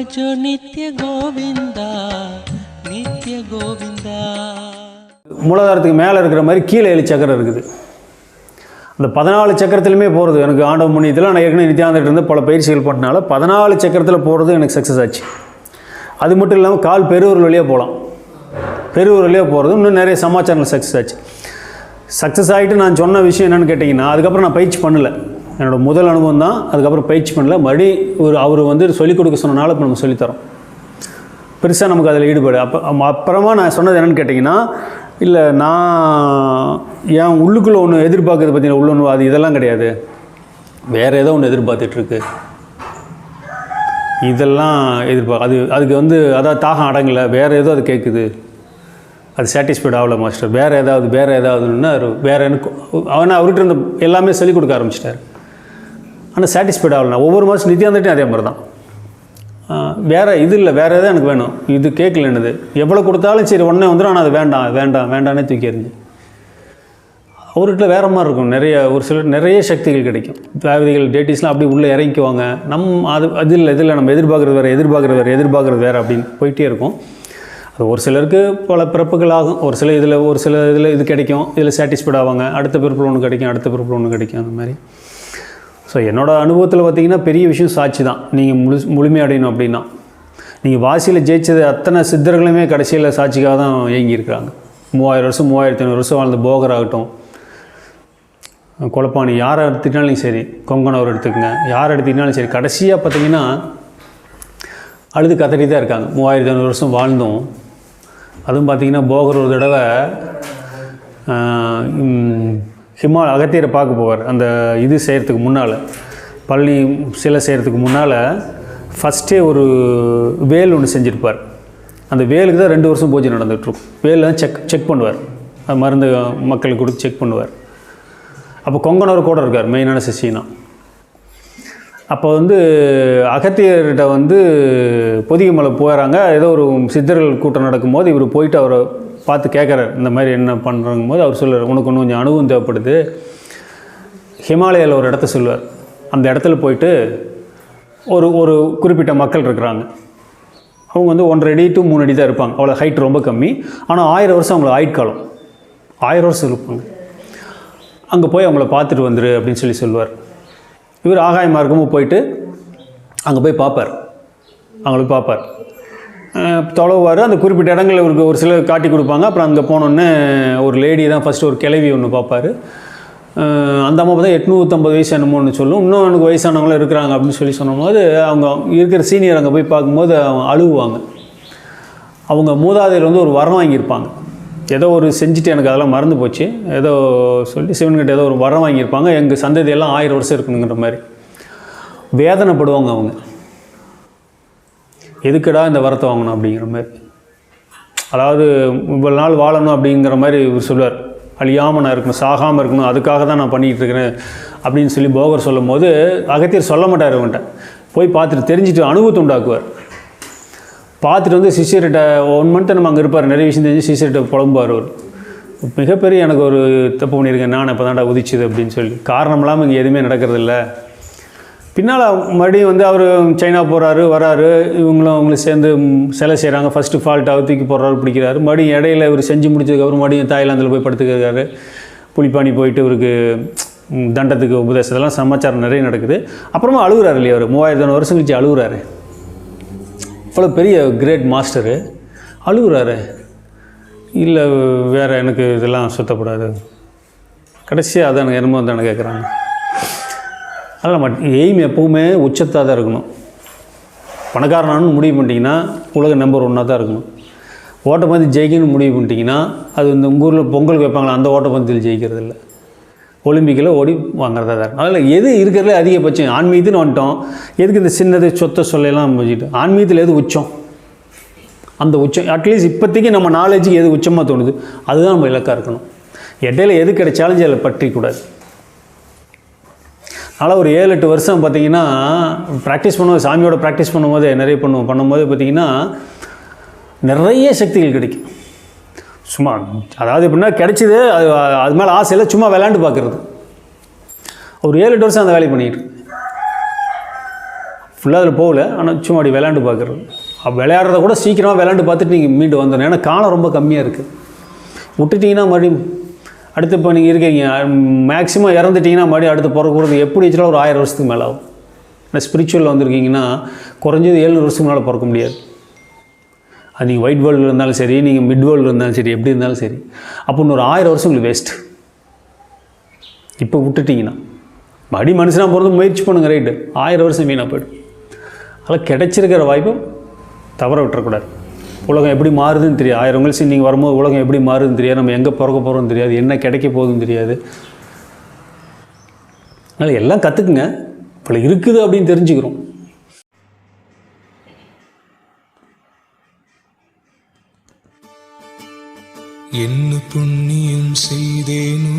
भजो नित्य गोविंदा नित्य गोविंदा மூலாதாரத்துக்கு மேலே இருக்கிற மாதிரி கீழே ஏழு சக்கரம் இருக்குது. அந்த பதினாலு சக்கரத்துலையுமே போகிறது எனக்கு ஆண்டவ முன்னியத்தில் நான் ஏற்கனவே நித்யாந்திட்ட இருந்து பல பயிற்சிகள் பண்ணனால பதினாலு சக்கரத்தில் போகிறது எனக்கு சக்ஸஸ் ஆச்சு. அது மட்டும் இல்லாமல் கால் பெருவூர் வழியாக போகலாம் பெருவூர் வழியாக போகிறது இன்னும் நிறைய சமாச்சாரங்கள் சக்ஸஸ் ஆச்சு. சக்ஸஸ் ஆகிட்டு நான் சொன்ன விஷயம் என்னென்னு கேட்டிங்கன்னா அதுக்கப்புறம் நான் பயிற்சி பண்ணலை. என்னோடய முதல் அனுபவம் தான் அதுக்கப்புறம் பயிற்சி பண்ணல. மறுபடி ஒரு அவர் வந்து சொல்லிக் கொடுக்க சொன்னனால இப்போ நம்ம சொல்லித்தரோம். பெருசாக நமக்கு அதில் ஈடுபாடு. அப்போ அப்புறமா நான் சொன்னது என்னென்னு கேட்டிங்கன்னா இல்லை நான் என் உள்ளுக்குள்ளே ஒன்று எதிர்பார்க்குறது பார்த்தீங்கன்னா உள்ளொன்று அது இதெல்லாம் கிடையாது. வேறு ஏதோ ஒன்று எதிர்பார்த்துட்ருக்கு இதெல்லாம் எதிர்பார்க்க அது அதுக்கு வந்து அதாவது தாகம் அடங்கலை. வேறு ஏதோ அது கேட்குது அது சாட்டிஸ்ஃபைட் ஆகலை மாஸ்டர் வேறு ஏதாவது வேறு ஏதாவதுன்னா வேறு எனக்கு அவனை அவர்கிட்ட இருந்த எல்லாமே சொல்லிக் கொடுக்க ஆரம்பிச்சிட்டார். ஆனால் சாட்டிஸ்ஃபைட் ஆகலாம் ஒவ்வொரு மாதம் நித்யாந்திட்டையும் அதே மாதிரி தான் வேறு இது இல்லை வேறு எதாவது எனக்கு வேணும். இது கேட்கல என்னது? எவ்வளோ கொடுத்தாலும் சரி உடனே வந்துடும் ஆனால் அது வேண்டாம் வேண்டாம் வேண்டானே தூக்கி எறிஞ்சு. அவர்கிட்ட வேற மாதிரி இருக்கும். நிறைய ஒரு சில நிறைய சக்திகள் கிடைக்கும். தேவதைகள் டேட்டிஸ்லாம் அப்படி உள்ளே இறங்கிக்குவாங்க. நம் அது அது இல்லை இதில் நம்ம எதிர்பார்க்குறது வேறு எதிர்பார்க்குறது வேறு எதிர்பார்க்குறது வேறு அப்படின்னு போயிட்டே இருக்கும். அது ஒரு சிலருக்கு பல பிறப்புகள் ஆகும். ஒரு சில இதில் ஒரு சில இதில் இது கிடைக்கும். இதில் சாட்டிஸ்ஃபைட் ஆவாங்க. அடுத்த பிறப்பில் ஒன்று கிடைக்கும் அடுத்த பிறப்பில் ஒன்று கிடைக்கும். அந்த மாதிரி. ஸோ என்னோடய அனுபவத்தில் பார்த்தீங்கன்னா பெரிய விஷயம் சாட்சி தான். நீங்கள் முழு முழுமையடையணும் அப்படின்னா. நீங்கள் வாசியில் ஜெயிச்சது அத்தனை சித்தர்களுமே கடைசியில் சாட்சிக்காக தான் இயங்கியிருக்கிறாங்க. மூவாயிரம் வருஷம் மூவாயிரத்தி ஐநூறு வருஷம் வாழ்ந்த போகர் ஆகட்டும். குழப்பானி யாரை எடுத்துக்கிட்டாலும் சரி கொங்கனவர் எடுத்துக்கங்க. யார் எடுத்துக்கிட்டாலும் சரி கடைசியாக பார்த்தீங்கன்னா அழுது கத்தடி தான் இருக்காங்க. மூவாயிரத்தி ஐநூறு வருஷம் வாழ்ந்தோம். அதுவும் பார்த்தீங்கன்னா போகர் ஒரு தடவை ஹிமால் அகத்தியரை பார்க்க போவார். அந்த இது செய்கிறதுக்கு முன்னால் பழனி சிலை செய்கிறதுக்கு முன்னால் ஃபஸ்ட்டே ஒரு வேல் ஒன்று செஞ்சுருப்பார். அந்த வேலுக்கு தான் ரெண்டு வருஷம் பூஜை நடந்துகிட்ருக்கும் வேலில் தான் செக் செக் பண்ணுவார். அது மருந்து மக்களுக்கு கொடுத்து செக் பண்ணுவார். அப்போ கொங்கனவர் கூட இருக்கார் மெயினான சசினா அப்போ வந்து அகத்தியர்கிட்ட வந்து பொதிகை மலை போகிறாங்க ஏதோ ஒரு சித்தர்கள் கூட்டம் நடக்கும்போது இவர் போயிட்டு அவரை பார்த்து கேட்குறாரு இந்த மாதிரி என்ன பண்ணுறங்கும் போது அவர் சொல்லுவார் உனக்கு இன்னும் கொஞ்சம் அனுபவம் தேவைப்படுது. ஹிமாலயாவில் ஒரு இடத்த சொல்லுவார். அந்த இடத்துல போயிட்டு ஒரு ஒரு குறிப்பிட்ட மக்கள் இருக்கிறாங்க. அவங்க வந்து ஒன்றரை அடி டு மூணு அடி தான் இருப்பாங்க. அவ்வளோ ஹைட் ரொம்ப கம்மி. ஆனால் ஆயிரம் வருஷம் அவங்கள ஆயுட்காலம் ஆயிரம் வருஷம் இருப்பாங்க. அங்கே போய் அவங்கள பார்த்துட்டு வந்துரு அப்படின்னு சொல்லி சொல்லுவார். இவர் ஆகாய மார்க்கமும் போயிட்டு அங்கே போய் பார்ப்பார். அவங்கள பார்ப்பார். தொலைவார். அந்த குறிப்பிட்ட இடங்களில் இவருக்கு ஒரு சிலர் காட்டி கொடுப்பாங்க. அப்புறம் அங்கே போனோன்னே ஒரு லேடி தான் ஃபஸ்ட்டு ஒரு கிளவி ஒன்று பார்ப்பாரு. அந்த அம்மா பார்த்தா எட்நூற்றம்பது வயசு என்னமோன்னு சொல்லும். இன்னும் எனக்கு வயசானவங்களும் இருக்கிறாங்க அப்படின்னு சொல்லி சொன்னபோது அவங்க இருக்கிற சீனியர் அங்கே போய் பார்க்கும்போது அவங்க அழுவுவாங்க அவங்க மூதாதையர் வந்து ஒரு வரம் வாங்கியிருப்பாங்க. ஏதோ ஒரு செஞ்சுட்டு எனக்கு அதெல்லாம் மறந்து போச்சு. ஏதோ சொல்லி சிவன்கிட்ட ஏதோ ஒரு வரம் வாங்கியிருப்பாங்க. எங்கள் சந்ததியெல்லாம் ஆயிரம் வருஷம் இருக்கணுங்கிற மாதிரி. வேதனைப்படுவாங்க அவங்க. எதுக்குடா இந்த வரத்தை வாங்கணும் அப்படிங்கிற மாதிரி. அதாவது இவ்வளோ நாள் வாழணும் அப்படிங்கிற மாதிரி இவர் சொல்லுவார். அழியாமல் நான் இருக்கணும் சாகாமல் இருக்கணும் அதுக்காக தான் நான் பண்ணிகிட்டு இருக்கிறேன் அப்படின்னு சொல்லி போகர் சொல்லும் போது அகத்தியர் சொல்ல மாட்டார் அவன்கிட்ட போய் பார்த்துட்டு தெரிஞ்சுட்டு அனுபவத்தை உண்டாக்குவார் பார்த்துட்டு வந்து சிஷியர்கிட்ட ஒன் மந்த் நம்ம அங்கே இருப்பார் நிறைய விஷயம் தெரிஞ்சு சிஷியர்கிட்ட புலம்புவார் அவர் மிகப்பெரிய எனக்கு ஒரு தப்பு பண்ணியிருக்கேன் நான் இப்போ தான்டா உதிச்சுது அப்படின்னு சொல்லி. காரணம் இல்லாமல் இங்கே எதுவுமே நடக்கிறதில்ல. பின்னால் மறுபடியும் வந்து அவர் சைனா போகிறாரு வராரு. இவங்களும் அவங்களும் சேர்ந்து சிலை செய்கிறாங்க ஃபஸ்ட்டு ஃபால்ட்டாக தூக்கி போடுறாரு பிடிக்கிறாரு. மறுபடியும் இடையில இவர் செஞ்சு முடிச்சதுக்கப்புறம் மறுபடியும் தாய்லாந்தில் போய் படுத்துக்கிறாரு. புலிப்பாணி போயிட்டு இவருக்கு தண்டத்துக்கு உபதேசத்தெல்லாம் சமாச்சாரம் நிறைய நடக்குது. அப்புறமா அழுகுறாரு இல்லையா அவர்? மூவாயிரத்தான வருஷம் கழிச்சு அழுகுறாரு. இவ்வளோ பெரிய கிரேட் மாஸ்டரு அழுகுறாரு. இல்லை வேறு எனக்கு இதெல்லாம் சுத்தப்படாது. கடைசியாக அதான் எனக்கு என்னமோ தானே கேட்குறாங்க அதெல்லாம் மட் எய்ம் எப்போவுமே உச்சத்தாக தான் இருக்கணும். பணக்காரனானு முடிவு பண்ணிட்டீங்கன்னா உலக நம்பர் ஒன்றாக தான் இருக்கணும். ஓட்டப்பந்தயம் ஜெயிக்கணும்னு முடிவு பண்ணிட்டீங்கன்னா அது இந்த உங்கள் ஊரில் பொங்கல் வைப்பாங்களா அந்த ஓட்டப்பந்தயத்தில் ஜெயிக்கிறது இல்லை ஒலிம்பிக்கில் ஓடி வாங்குறதா தான் இருக்கும் அதில் எது இருக்கிறதுல அதிகபட்சம்? ஆன்மீகத்துன்னு வந்துட்டோம். எதுக்கு இந்த சின்னது சொத்தை சொல்லலாம் வச்சுட்டு ஆன்மீகத்தில் எது உச்சம்? அந்த உச்சம் அட்லீஸ்ட் இப்போதைக்கு நம்ம நாலேஜுக்கு எது உச்சமாக தோணுது? அதுதான் நம்ம இலக்காக இருக்கணும். இடையில எது கிடைச்சாலும் அதில் பற்றிக்கூடாது அதனால் ஒரு ஏழு எட்டு வருஷம் பார்த்தீங்கன்னா ப்ராக்டிஸ் பண்ணுவோம் சாமியோட ப்ராக்டிஸ் பண்ணும்போது நிறைய பண்ணுவோம் பண்ணும்போது பார்த்தீங்கன்னா நிறைய சக்திகள் கிடைக்கும். சும்மா அதாவது எப்படின்னா கிடைச்சிது அது அது மேலே ஆசையில் சும்மா விளையாண்டு பார்க்குறது. ஒரு ஏழு எட்டு வருஷம் அந்த வேலையை பண்ணிக்கிட்டு ஃபுல்லாக அதில் போகல ஆனால் சும்மா அப்படி விளையாண்டு பார்க்குறது. விளையாடுறத கூட சீக்கிரமாக விளையாண்டு பார்த்துட்டு நீங்கள் மீண்டு வந்துடணும் ஏன்னா காலம் ரொம்ப கம்மியாக இருக்குது விட்டுட்டிங்கன்னா மறுபடியும் அடுத்து இப்போ நீங்கள் இருக்கீங்க. மேக்ஸிமம் இறந்துட்டிங்கன்னா மறுபடியும் அடுத்து பிறக்கிறது எப்படி வச்சாலும் ஒரு ஆயிரம் வருஷத்துக்கு மேலே ஆகும். ஆனால் ஸ்பிரிச்சுவலில் வந்திருக்கீங்கன்னா குறைஞ்சது ஏழு வருஷத்துக்கு மேலே பிறக்க முடியாது. அது நீங்கள் ஒயிட் வேர்ல்டில் இருந்தாலும் சரி நீங்கள் மிட் வேர்ல்டில் இருந்தாலும் சரி எப்படி இருந்தாலும் சரி. அப்போ இன்னொரு ஆயிரம் வருஷம் உங்களுக்கு வேஸ்ட்டு இப்போ விட்டுட்டிங்கன்னா மறுபடி மனுஷனாக போகிறது முயற்சி பண்ணுங்க ரைட்டு ஆயிரம் வருஷம் வீணாக போய்டும். அதில் கிடைச்சிருக்கிற வாய்ப்பை தவற விட்டுறக்கூடாது. உலகம் எப்படி மாறுதுன்னு தெரியாது. ஆயிரம் கழிச்சு நீங்கள் வரும்போது உலகம் எப்படி மாறுதுன்னு தெரியாது. நம்ம எங்கே பிறக்க போகிறோம்னு தெரியாது. என்ன கிடைக்க போகுதுன்னு தெரியாது. அதனால் எல்லாம் கற்றுக்குங்க இப்போ இருக்குது அப்படின்னு தெரிஞ்சுக்கிறோம். என்ன புண்ணியம் செய்தேனோ